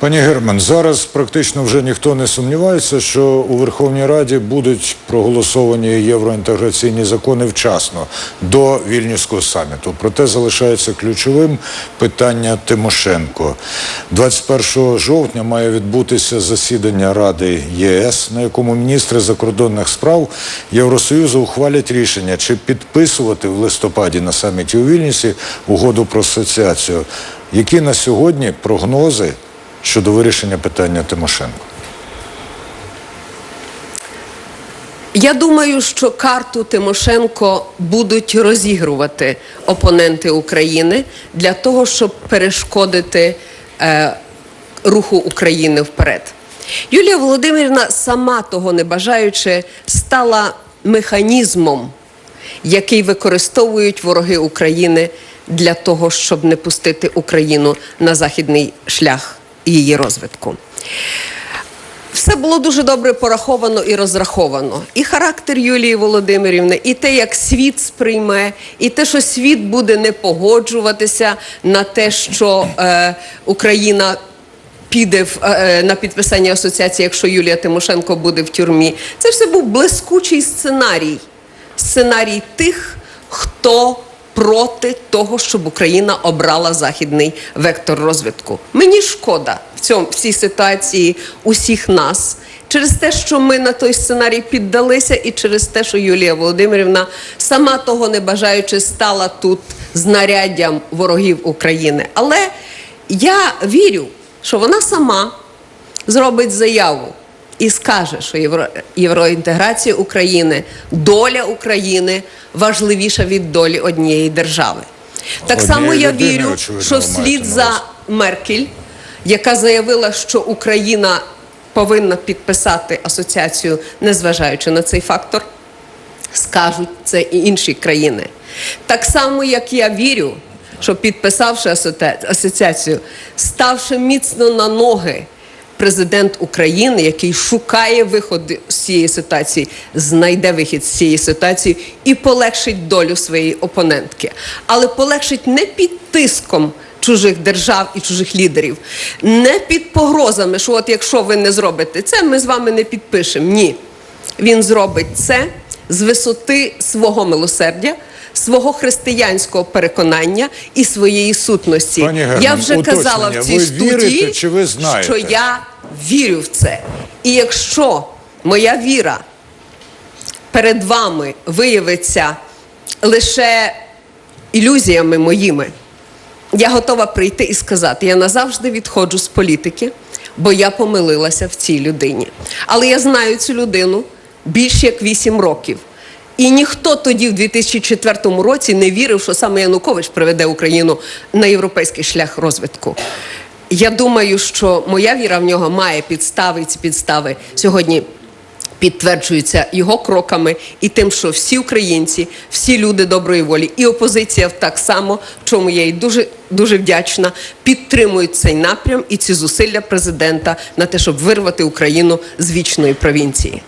Пані Герман, зараз практично вже ніхто не сумнівається, що у Верховній Раді будуть проголосовані євроінтеграційні закони вчасно до Вільнюського саміту. Проте залишається ключовим питання Тимошенко. 21 жовтня має відбутися засідання Ради ЄС, на якому міністри закордонних справ Євросоюзу ухвалять рішення, чи підписувати в листопаді на саміті у Вільнюсі угоду про асоціацію. Які на сьогодні прогнози щодо вирішення питання Тимошенко? Я думаю, що карту Тимошенко будуть розігрувати опоненти України для того, щоб перешкодити е, руху України вперед. Юлія Володимирівна, сама того не бажаючи, стала механізмом, який використовують вороги України для того, щоб не пустити Україну на західний шлях її розвитку. Все було дуже добре пораховано і розраховано. І характер Юлії Володимирівни, і те, як світ сприйме, і те, що світ буде не погоджуватися на те, що е, Україна піде в, е, на підписання асоціації, якщо Юлія Тимошенко буде в тюрмі. Це все був блискучий сценарій. Сценарій тих, хто проти того, щоб Україна обрала західний вектор розвитку. Мені шкода в цьому в цій ситуації усіх нас. Через те, що ми на той сценарій піддалися, і через те, що Юлія Володимирівна, сама того не бажаючи, стала тут знаряддям ворогів України. Але я вірю, що вона сама зробить заяву і скаже, що євро, євроінтеграція України, доля України важливіша від долі однієї держави. Так само я людини, вірю, очевидно, що маєте за. Меркель, яка заявила, що Україна повинна підписати асоціацію, незважаючи на цей фактор, скажуть це і інші країни. Так само, як я вірю, що підписавши асоціацію, ставши міцно на ноги, президент України, який шукає виходи з цієї ситуації, знайде вихід з цієї ситуації і полегшить долю своєї опонентки. Але полегшить не під тиском чужих держав і чужих лідерів, не під погрозами, що от якщо ви не зробите це, ми з вами не підпишемо. Ні. Він зробить це з висоти свого милосердя, свого християнського переконання і своєї сутності. Пані Герман, я вже казала в цій Ви студії, вірите чи ви знаєте? що я вірю в це. І якщо моя віра перед вами виявиться лише ілюзіями моїми, я готова прийти і сказати: я назавжди відходжу з політики, бо я помилилася в цій людині. Але я знаю цю людину більше як 8 років. І ніхто тоді, в 2004 році, не вірив, що саме Янукович приведе Україну на європейський шлях розвитку. Я думаю, що моя віра в нього має підстави, ці підстави сьогодні підтверджуються його кроками і тим, що всі українці, всі люди доброї волі, і опозиція так само, в чому я їй дуже дуже вдячна, підтримують цей напрям і ці зусилля президента на те, щоб вирвати Україну з вічної провінції.